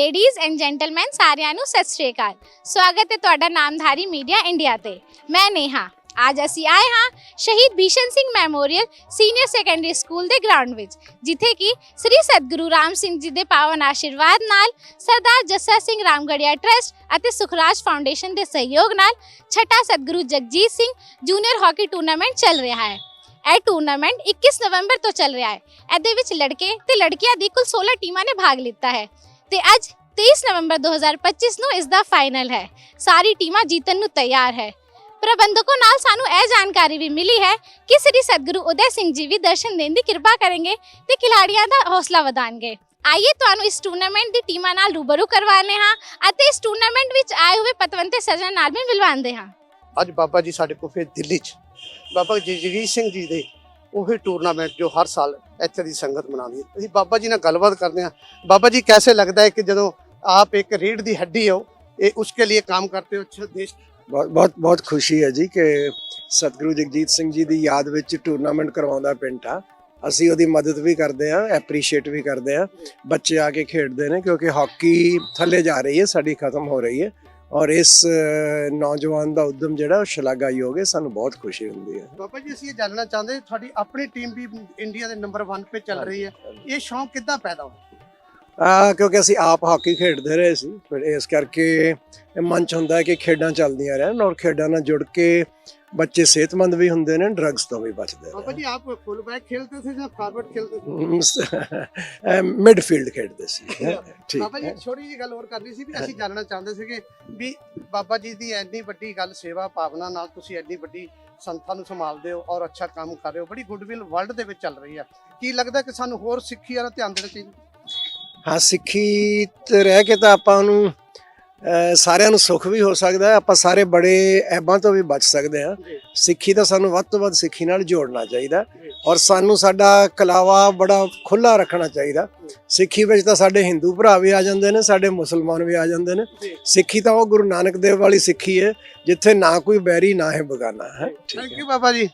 Ladies and gentleman ਸਾਰਿਆਂ ਨੂੰ ਸਤਿ ਸ਼੍ਰੀ ਅਕਾਲ। ਸਵਾਗਤ ਹੈ ਤੁਹਾਡਾ ਨਾਮਧਾਰੀ ਮੀਡੀਆ ਇੰਡੀਆ ਤੇ। ਮੈਂ ਨੇਹਾ। ਅੱਜ ਅਸੀਂ ਆਏ ਹਾਂ ਸ਼ਹੀਦ Bhishan Singh memorial senior secondary school ਦੇ ਗਰਾਊਂਡ ਵਿੱਚ, ਜਿੱਥੇ ਕਿ ਸ੍ਰੀ ਸਤਿਗੁਰੂ ਰਾਮ ਸਿੰਘ ਜੀ ਦੇ ਪਾਵਨ ਆਸ਼ੀਰਵਾਦ ਨਾਲ ਸਰਦਾਰ ਜੱਸਾ ਸਿੰਘ ਰਾਮਗੜੀਆ ਟਰਸਟ ਅਤੇ ਸੁਖਰਾਜ ਫਾਊਂਡੇਸ਼ਨ ਦੇ ਸਹਿਯੋਗ ਨਾਲ ਛਠਾ Satguru Jagjit Singh junior hockey tournament ਚੱਲ ਰਿਹਾ ਹੈ। ਇਹ ਟੂਰਨਾਮੈਂਟ 21 ਨਵੰਬਰ ਤੋਂ ਚੱਲ ਰਿਹਾ ਹੈ। ਇਹਦੇ ਵਿੱਚ ਲੜਕੇ ਤੇ ਲੜਕੀਆਂ ਦੀ ਕੁੱਲ 16 ਟੀਮਾਂ ਨੇ ਭਾਗ ਲਿੱਤਾ ਹੈ। ਤੇ ਅੱਜ 23 ਨਵੰਬਰ 2025 ਨੂੰ ਇਸ ਦਾ ਫਾਈਨਲ ਹੈ। ਸਾਰੀ ਟੀਮਾਂ ਜਿੱਤਣ ਨੂੰ ਤਿਆਰ ਹੈ। ਪ੍ਰਬੰਧਕੋ ਨਾਲ ਸਾਨੂੰ ਇਹ ਜਾਣਕਾਰੀ ਵੀ ਮਿਲੀ ਹੈ ਕਿ ਸ੍ਰੀ ਸਤਿਗੁਰੂ ਉਦੈ ਸਿੰਘ ਜੀ ਵੀ ਦਰਸ਼ਨ ਦੇਣ ਦੀ ਕਿਰਪਾ ਕਰਨਗੇ ਤੇ ਖਿਡਾਰੀਆਂ ਦਾ ਹੌਸਲਾ ਵਧਾਣਗੇ ਆਈਏ ਤੁਹਾਨੂੰ ਇਸ ਟੂਰਨਾਮੈਂਟ ਦੀ ਟੀਮਾਂ ਨਾਲ ਰੂਬਰੂ ਕਰਵਾਉਂਦੇ ਹਾਂ ਅਤੇ ਇਸ ਟੂਰਨਾਮੈਂਟ ਵਿੱਚ ਆਏ ਹੋਏ ਪਤਵੰਤੇ ਸੱਜਣ ਨਾਲ ਵੀ ਮਿਲਵਾਉਂਦੇ ਹਾਂ। ਅੱਜ ਬਾਬਾ ਜੀ ਸਾਡੇ ਕੋਲ ਫਿਰ ਦਿੱਲੀ 'ਚ। ਬਾਬਾ ਜਗਜੀਤ ਸਿੰਘ ਜੀ ਦੇ ਉਹੀ ਟੂਰਨਾਮੈਂਟ ਜੋ ਹਰ ਸਾਲ ਇੱਥੇ ਦੀ ਸੰਗਤ ਮਨਾਉਂਦੀ ਹੈ ਅਸੀਂ ਬਾਬਾ ਜੀ ਨਾਲ ਗੱਲਬਾਤ ਕਰਦੇ ਹਾਂ ਬਾਬਾ ਜੀ कैसे लगता है कि ਜਦੋਂ आप एक रीढ़ ਦੀ हड्डी हो ये उसके लिए काम करते हो अच्छा देश ਬਹੁਤ ਬਹੁਤ ਬਹੁਤ ਖੁਸ਼ੀ ਹੈ ਜੀ ਕਿ ਸਤਿਗੁਰੂ ਜਗਜੀਤ ਸਿੰਘ ਜੀ ਦੀ ਯਾਦ ਵਿੱਚ ਟੂਰਨਾਮੈਂਟ ਕਰਵਾਉਂਦਾ ਪਿੰਡ ਆ ਅਸੀਂ ਉਹਦੀ ਮਦਦ ਵੀ ਕਰਦੇ ਆ ਐਪਰੀਸ਼ੀਏਟ ਵੀ ਕਰਦੇ ਆ ਬੱਚੇ ਆ ਕੇ ਖੇਡਦੇ ਨੇ ਕਿਉਂਕਿ ਹਾਕੀ ਥੱਲੇ ਜਾ ਰਹੀ ਹੈ ਸਾਡੀ ਖਤਮ ਹੋ ਰਹੀ ਹੈ ਔਰ ਇਸ ਨੌਜਵਾਨ ਦਾ ਉਦਮ ਜਿਹੜਾ ਉਹ ਸ਼ਲਾਘਾਯੋਗ ਹੈ ਸਾਨੂੰ ਬਹੁਤ ਖੁਸ਼ੀ ਹੁੰਦੀ ਹੈ। ਬਾਬਾ ਜੀ ਅਸੀਂ ਇਹ ਜਾਣਨਾ ਚਾਹੁੰਦੇ ਤੁਹਾਡੀ ਆਪਣੀ ਟੀਮ ਵੀ ਇੰਡੀਆ ਦੇ ਨੰਬਰ 1 ਤੇ ਚੱਲ ਰਹੀ ਹੈ। ਇਹ ਸ਼ੌਂਕ ਕਿੱਦਾਂ ਪੈਦਾ ਹੋਇਆ? ਕਿਉਂਕਿ ਅਸੀਂ ਆਪ ਹਾਕੀ ਖੇਡਦੇ ਰਹੇ ਸੀ ਫਿਰ ਇਸ ਕਰਕੇ ਇਹ ਮਨ ਚ ਹੁੰਦਾ ਕਿ ਖੇਡਾਂ ਚੱਲਦੀਆਂ ਰਹਿਣ ਔਰ ਖੇਡਾਂ ਨਾਲ ਜੁੜ ਕੇ ਬੱਚੇ ਸਿਹਤਮੰਦ ਵੀ ਹੁੰਦੇ ਨੇ ਡਰੱਗਸ ਤੋਂ ਵੀ ਬਚਦੇ बाबा ਨੇ जी आप फुल बैक खेलते थे या फॉरवर्ड खेलते थे ਮਿਡਫੀਲਡ ਖੇਡਦੇ ਸੀ ਠੀਕ ਬਾਬਾ ਜੀ ਹੈ ਛੋਟੀ ਜਿਹੀ ਗੱਲ ਹੋਰ ਕਰਨੀ ਸੀ ਵੀ ਅਸੀਂ ਜਾਣਨਾ ਚਾਹੁੰਦੇ ਸੀਗੇ ਵੀ ਬਾਬਾ ਜੀ ਦੀ ਐਨੀ ਵੱਡੀ ਗੱਲ ਸੇਵਾ ਭਾਵਨਾ ਨਾਲ ਤੁਸੀਂ ਐਨੀ ਵੱਡੀ ਸੰਸਥਾ ਨੂੰ ਸੰਭਾਲਦੇ ਹੋ ਔਰ ਅੱਛਾ ਕੰਮ ਕਰ ਰਹੇ ਹੋ ਬੜੀ ਗੁੱਡਵਿਲ ਵਰਲਡ ਦੇ ਵਿੱਚ ਚੱਲ ਰਹੀ ਹੈ ਕੀ ਲੱਗਦਾ ਕਿ ਸਾਨੂੰ ਹੋਰ ਸਿੱਖੀ ਵਾਲਾ ਧਿਆਨ ਦੇਣਾ ਚਾਹੀਦਾ ਹਾਂ ਸਿੱਖੀ ਤੇ ਰਹਿ ਕੇ ਤਾਂ ਆਪਾਂ ਨੂੰ ਅਹ, ਸਾਰਿਆਂ ਨੂੰ ਸੁੱਖ ਵੀ ਹੋ ਸਕਦਾ ਆਪਾਂ ਸਾਰੇ ਬੜੇ ਐਬਾਂ ਤੋਂ ਵੀ ਬਚ ਸਕਦੇ ਹਾਂ। ਸਿੱਖੀ ਤਾਂ ਸਾਨੂੰ ਵੱਧ ਤੋਂ ਵੱਧ ਸਿੱਖੀ ਨਾਲ ਜੋੜਨਾ ਚਾਹੀਦਾ ਔਰ ਸਾਨੂੰ ਸਾਡਾ ਕਲਾਵਾ ਬੜਾ ਖੁੱਲਾ ਰੱਖਣਾ ਚਾਹੀਦਾ ਸਿੱਖੀ ਵਿੱਚ ਤਾਂ ਸਾਡੇ ਹਿੰਦੂ ਭਰਾ ਵੀ ਆ ਜਾਂਦੇ ਨੇ ਸਾਡੇ ਮੁਸਲਮਾਨ ਵੀ ਆ ਜਾਂਦੇ ਨੇ। ਸਿੱਖੀ ਤਾਂ ਉਹ ਗੁਰੂ ਨਾਨਕ ਦੇਵ ਵਾਲੀ ਸਿੱਖੀ ਹੈ ਜਿੱਥੇ ਨਾ ਕੋਈ ਬੈਰੀ ਨਾ ਹੈ ਬਗਾਨਾ ਹੈ। Thank you Baba ji.